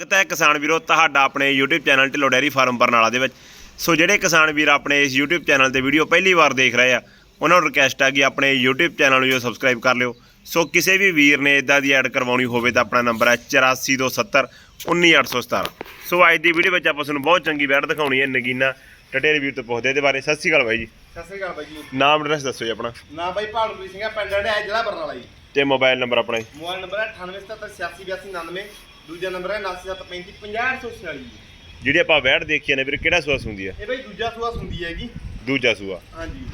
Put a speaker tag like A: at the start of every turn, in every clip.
A: ਸਵਾਗਤ ਹੈ ਕਿਸਾਨ ਵੀਰੋ ਤੁਹਾਡਾ ਆਪਣੇ YouTube channel Dhillon dairy farm Barnala ਦੇ ਵਿੱਚ। ਸੋ ਜਿਹੜੇ ਕਿਸਾਨ ਵੀਰ ਆਪਣੇ ਇਸ YouTube ਚੈਨਲ ਤੇ ਵੀਡੀਓ ਪਹਿਲੀ ਵਾਰ ਦੇਖ ਰਹੇ ਆ ਉਹਨਾਂ ਨੂੰ ਰਿਕਵੈਸਟ ਹੈ ਕਿ ਆਪਣੇ YouTube ਚੈਨਲ ਨੂੰ ਜੋ ਸਬਸਕ੍ਰਾਈਬ ਕਰ ਲਿਓ। ਸੋ ਕਿਸੇ ਵੀ ਵੀਰ ਨੇ ਇਦਾਂ ਦੀ ਐਡ ਕਰਵਾਉਣੀ ਹੋਵੇ ਤਾਂ ਆਪਣਾ ਨੰਬਰ ਹੈ 8427 19817 ਸੋ ਅੱਜ ਦੀ ਵੀਡੀਓ ਵਿੱਚ ਆਪਾਂ ਤੁਹਾਨੂੰ ਬਹੁਤ ਚੰਗੀ ਵੈਡ ਦਿਖਾਉਣੀ ਹੈ ਨਗੀਨਾ ਟਟੇਰੀ ਵੀਰ ਤੋਂ ਪੁੱਛਦੇ ਇਹਦੇ ਬਾਰੇ। ਸਤਿ ਸ਼੍ਰੀ ਅਕਾਲ ਬਾਈ ਜੀ।
B: ਸਤਿ ਸ੍ਰੀ ਅਕਾਲ ਬਾਈ ਜੀ।
A: ਨਾਮ ਐਡਰੈਸ ਦੱਸੋ ਜੀ ਆਪਣਾ।
B: ਨਾ ਬਾਈ ਭਾਲਪ੍ਰੀਤ ਸਿੰਘ ਆ ਪਿੰਡ ਅੜਿਆ ਜ਼ਿਲ੍ਹਾ ਬਰਨਾਲਾ ਜੀ।
A: ਤੇ ਮੋਬਾਈਲ ਨੰਬਰ ਆਪਣਾ ਜੀ।
B: ਮੋਬਾਈਲ ਨੰਬਰ ਹੈ 9877868299 ਦੂਜਾ ਨੰਬਰ ਹੈ 9735500646
A: ਜਿਹੜੀ ਆਪਾਂ ਵੈਡ ਦੇਖੀ ਨੇ ਵੀਰ ਕਿਹੜਾ ਸੂਆ ਹੁੰਦੀ ਹੈ
B: ਇਹ ਬਾਈ ਦੂਜਾ ਸੂਆ ਹੁੰਦੀ ਹੈਗੀ।
A: ਦੂਜਾ ਸੂਆ।
B: ਹਾਂਜੀ।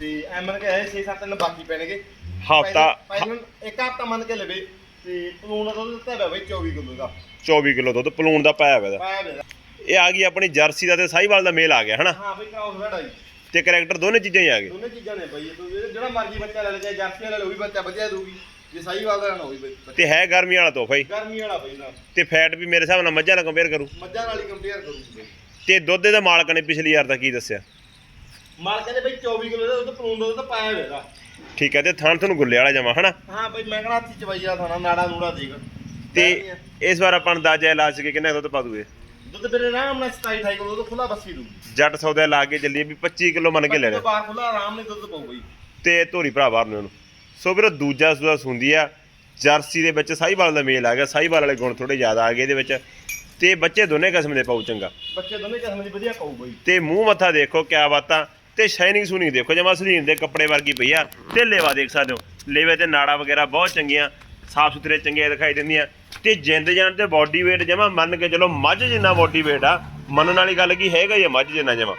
B: ਤੇ ਐਮਨ ਕੇ ਆਏ 6-7 ਦਿਨ ਬਾਕੀ ਪੈਣਗੇ।
A: ਹਫ਼ਤਾ
B: ਇੱਕ ਹਫ਼ਤਾ ਮੰਨ ਕੇ ਲਵੇ ਤੇ ਪਲੂਣ ਦਾ ਦੁੱਧ ਦਿੱਤਾ ਬਾਈ 24 ਕਿਲੋ ਦਾ।
A: 24 ਕਿਲੋ ਦੁੱਧ ਪਲੂਣ ਦਾ ਪਾਇਆ ਹੋਇਆ ਇਹਦਾ। ਇਹ ਆ ਗਈ ਆਪਣੀ ਜਰਸੀ ਦਾ ਤੇ ਸਾਈਵਾਲ ਦਾ ਮੇਲ ਆ ਗਿਆ ਹਨਾ?
B: ਹਾਂ ਬਾਈ ਕਰਾਉਸ ਬੈਠਾ ਜੀ।
A: ਤੇ ਕਰੈਕਟਰ ਦੋਨੇ ਚੀਜ਼ਾਂ ਹੀ ਆ ਗਏ।
B: ਦੋਨੇ ਚੀਜ਼ਾਂ ਨੇ ਬਾਈ ਜਿਹੜਾ ਮਰਜ਼ੀ ਬੱਚਾ ਲੈ ਲੈ ਚਾਹੇ ਜਰਸੀ ਵਾਲਾ ਲੈ ਉਹ ਵੀ ਬੱਚਾ ਵਧੀਆ ਦਊਗੀ। ਦਾ ਨਾ ਹੋਈ ਬਾਈ।
A: ਤੇ ਹੈ ਗਰਮੀ ਵਾਲਾ ਤੋਹਫਾ ਹੀ
B: ਗਰਮੀ ਵਾਲਾ ਬਾਈ ਨਾ।
A: ਤੇ ਫੈਟ ਵੀ ਮੇਰੇ ਹਿਸਾਬ ਨਾਲ ਮੱਝਾਂ ਨਾਲ ਕੰਪੇਅਰ ਕਰੂ।
B: ਮੱਝਾਂ ਨਾਲ ਹੀ ਕੰਪੇਅਰ ਬਾਈ।
A: ਤੇ ਦੁੱਧ ਦੇ ਮਾਲਕ ਨੇ ਪਿਛਲੀ ਵਾਰ ਦਾ ਕੀ ਦੱਸਿਆ?
B: ਮਾਲ ਕਹਿੰਦੇ ਬਈ 24 ਕਿਲੋ ਦਾ ਦੁੱਧ ਪਲੂਣ ਦਾ ਦੁੱਧ ਪਾਇਆ ਹੋਇਆ ਇਹਦਾ।
A: ਠੀਕ ਹੈ ਤੇ ਥਣ ਤੁਹਾਨੂੰ ਗੁੱਲੇ ਵਾਲਾ ਜਮਾ ਹਨਾ?
B: ਹਾਂ ਬਈ ਮੈਂ ਕਹਣਾ ਹੱਥੀ ਚਵਾਈ ਥਾਣਾ ਨਾੜਾ ਨੂੜਾ ਦੇਖ।
A: ਤੇ ਇਸ ਵਾਰ ਆਪਾਂ ਅੰਦਾਜ਼ਾ ਲਾ ਸਕੇ ਕਿੰਨਾ ਦੁੱਧ ਪਾ ਦੂਏ
B: ਦੁੱਧ ਵੀਰੇ ਆਰਾਮ ਨਾਲ 27 28 ਕਿਲੋ ਦੁੱਧ ਖੁੱਲਾ ਬੱਸੀ ਦੂ
A: ਜੱਟ ਸੌਦਾ ਲਾ ਕੇ ਚੱਲੀਏ ਵੀ 25 ਕਿਲੋ ਮੰਨ ਕੇ ਲੈਣਾ
B: ਬਾਹਰ ਖੁੱਲਾ ਆਰਾਮ ਨਾਲ ਦੁੱਧ ਪਾਉ ਬਈ।
A: ਤੇ ਧੋਰੀ ਭਰਾ ਬਾਹਰ ਨੂੰ ਉਹਨੂੰ ਸੋ ਵੀਰੋ ਦੂਜਾ ਸੂਆ ਹੁੰਦੀ ਆ। ਜਰਸੀ ਦੇ ਵਿੱਚ ਸਾਈਵਾਲ ਦਾ ਮੇਲ ਆ ਗਿਆ। ਸਾਈਵਾਲ ਵਾਲੇ ਗੁਣ ਥੋੜੇ ਜ਼ਿਆਦਾ ਆ ਗਏ ਇਹਦੇ ਵਿੱਚ। ਤੇ ਬੱਚੇ ਦੋਨੇ ਕਿਸਮ ਦੇ ਪਾਉ ਚੰਗਾ।
B: ਬੱਚੇ ਦੋਨੇ ਕਿਸਮ ਦੀ ਵਧੀਆ ਪਾਉ ਬਈ।
A: ਤੇ ਮੂੰਹ ਮੱਥਾ ਦੇਖੋ ਕਿਆ ਬਾਤਾਂ। ਤੇ ਸ਼ਾਈਨਿੰਗ ਸੂਨਿੰਗ ਦੇਖੋ ਜਮਾ ਸਲੀਨ ਦੇ ਕੱਪੜੇ ਵਰਗੀ ਪਈ ਆ। ਤੇ ਲੇਵਾ ਦੇਖ ਸਕਦੇ ਹੋ। ਲੇਵੇ ਤੇ ਨਾੜਾ ਵਗੈਰਾ ਬਹੁਤ ਚੰਗੀਆਂ। ਸਾਫ਼ ਸੁਥਰੇ ਚੰਗੇ ਦਿਖਾਈ ਦਿੰਦੀਆਂ। ਤੇ ਜਿੰਦ ਜਾਨ ਤੇ ਬਾਡੀ weight ਜਮਾ ਮੰਨ ਕੇ ਚਲੋ ਮੱਝ ਜਿੰਨਾ ਬਾਡੀ weight ਆ ਮੰਨਣ ਵਾਲੀ ਗੱਲ ਕੀ ਹੈਗਾ ਆ ਮੱਝ ਜਿੰਨਾ ਜਮਾ।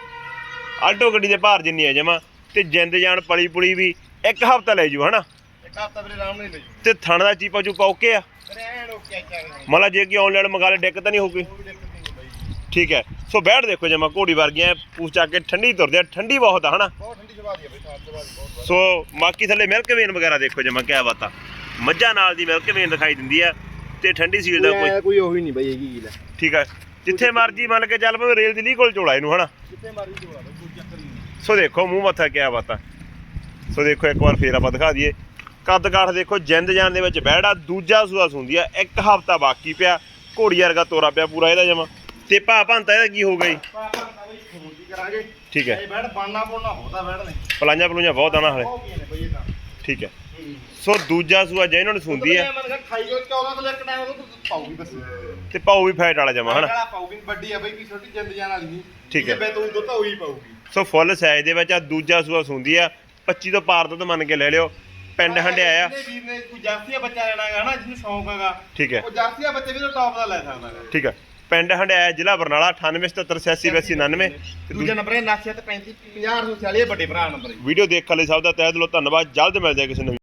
A: ਆਲਟੋ ਗੱਡੀ ਦੇ ਭਾਰ ਜਿੰਨੀ ਆ ਜਮਾ। ਤੇ ਜਿੰਦ ਜਾਨ ਪਲੀ ਪੁਲੀ ਵੀ ਇੱਕ ਹਫਤਾ ਲੈ ਜੂ ਹਨਾ?
B: ਇੱਕ ਹਫ਼ਤਾ ਵੀਰੇ ਆਰਾਮ ਨਾਲ ਹੀ ਲਈ
A: ਤੇ ਥਣ ਦਾ ਚੀਪਾ ਚੂਪਾ ਓਕੇ ਆ?
B: ਐਨ ਓਕੇ ਆ ਕਰਾਂਗੇ
A: ਮਤਲਬ ਜੇ ਕਿ ਆਨਲਾਈਨ ਮੰਗਾ ਲੈ ਦਿੱਕਤ ਤਾਂ ਨਹੀਂ ਹੋਊਗੀ।
B: ਕੋਈ ਦਿੱਕਤ ਨਹੀਂ ਬਈ
A: ਠੀਕ ਹੈ। ਸੋ ਬੈਠ ਦੇਖੋ ਜਮਾ ਘੋੜੀ ਵਰਗੀਆਂ ਪੂਛ ਚੱਕ ਕੇ ਠੰਡੀ ਤੁਰਦੇ ਆ ਠੰਡੀ ਬਹੁਤ ਆ ਹਨਾ?
B: ਬਹੁਤ ਠੰਡੀ ਸੁਭਾਅ ਦੀ ਆ ਬਈ ਸਾਫ਼ ਸੁਭਾਅ ਦੀ ਬਹੁਤ
A: ਸੋ ਮਾਕੀ ਥੱਲੇ ਮਿਲਕ ਵੇਨ ਵਗੈਰਾ ਦੇਖੋ ਜਮਾ ਕਿਆ ਬਾਤਾਂ ਮੱਝਾਂ ਨਾਲ ਦੀ ਮਿਲਕ ਵੇਨ ਦਿਖਾਈ ਦਿੰਦੀ ਆ ਤੇ ਠੰਡੀ ਸੀਲ ਦਾ ਕੋਈ
B: ਕੋਈ ਉਹੀ ਨਹੀਂ ਬਈ ਹੈਗੀ ਗੱਲ
A: ਠੀਕ ਹੈ ਜਿੱਥੇ ਮਰਜ਼ੀ ਮੰਨ ਕੇ ਚੱਲ ਪਵੇ ਰੇਲ ਦੀ ਲੀ ਕੋਲ ਚੋਲਾ ਇਹਨੂੰ ਹਨਾ?
B: ਜਿੱਥੇ ਮਰਜ਼ੀ ਬਈ ਕੋਈ ਚੱਕਰ ਨਹੀਂ।
A: ਸੋ ਦੇਖੋ ਮੂੰਹ ਮੱਥਾ ਕਿਆ ਬਾਤਾਂ ਸੋ ਦੇਖੋ ਇੱਕ ਵਾਰ ਫੇਰ ਆਪਾਂ ਦਿਖਾ ਦਈਏ। ਕੱਦ ਕਾਠ ਦੇਖੋ ਜਿੰਦ ਜਾਨ ਦੇ ਵਿੱਚ ਬਹਿੜਾ ਦੂਜਾ ਸੂਆ ਸੁੰਦੀ ਆ ਇੱਕ ਹਫਤਾ ਬਾਕੀ ਪਿਆ ਘੋੜੀ ਵਰਗਾ ਤੋਰਾ ਪਿਆ ਪੂਰਾ ਇਹਦਾ ਜਮਾ। ਤੇ ਭਾ ਭੰਤਾ ਇਹਦਾ ਕੀ ਹੋ ਗਈ ਠੀਕ ਹੈ।
B: ਇਹ ਬਹੁਤਾ ਬੈਠ ਨੇ
A: ਪਲਾਈਆਂ ਪਲੂਈਆਂ ਬਹੁਤ ਆਣਾ ਹਲੇ। ਠੀਕ ਹੈ। ਸੋ ਦੂਜਾ ਸੂਆ ਜੇ ਇਹਨਾਂ ਨੂੰ ਸੁੰਦੀ ਆ
B: ਮੈਂ ਖਾਈ ਜੋ 14
A: ਤੋਂ ਪਾਉ ਵੀ ਫੈਟ ਵਾਲਾ ਜਮਾ ਹਨਾ?
B: ਜਿਹੜਾ ਪਾਉਗੀ ਵੱਡੀ ਆ ਬਈ ਕੀ ਛੋਟੀ ਜਿੰਦ ਜਾਨ ਵਾਲੀ ਨਹੀਂ
A: ਠੀਕ ਹੈ।
B: ਬੇ ਤੂੰ ਦੁੱਧ ਉਹੀ ਪਾਉਗੀ
A: ਸੋ ਫੁੱਲ ਸਾਈਜ਼ ਦੇ ਵਿੱਚ ਆ ਦੂਜਾ ਸੂਆ ਸੁੰਦੀ ਆ 25 ਤੋਂ ਪਾਰ ਦੁੱਧ ਮੰਨ ਕੇ ਲੈ ਲਿਓ। ਪਿੰਡ ਹੰਡਿਆਇਆ।
B: ਜਿਹਨੇ ਵੀਰ ਨੇ ਕੋਈ ਜਰਸੀਆ ਬੱਚਾ ਲੈਣਾ ਹੈਗਾ ਨਾ ਜਿਹਨੂੰ ਸ਼ੌਂਕ ਹੈਗਾ।
A: ਠੀਕ ਹੈ।
B: ਉਹ ਜਰਸੀਆ ਬੱਚੇ ਵੀ ਤਾਂ ਟੌਪ ਦਾ ਲੈ ਸਕਦਾ ਹੈਗਾ।
A: ਠੀਕ ਹੈ। ਪਿੰਡ ਹੰਡਿਆਇਆ ਜ਼ਿਲ੍ਹਾ ਬਰਨਾਲਾ 98778899
B: ਦੂਜਾ ਨੰਬਰ ਹੈ 9735 50 840 ਵੱਡੇ ਭਰਾ ਨੰਬਰ ਹੈ।
A: ਵੀਡੀਓ ਦੇਖਣ ਲਈ ਸਭ ਦਾ ਤਹਿ ਦਿਲੋਂ ਧੰਨਵਾਦ। ਜਲਦ ਮਿਲ ਜਾਏ ਕਿਸੇ ਨਵੀਂ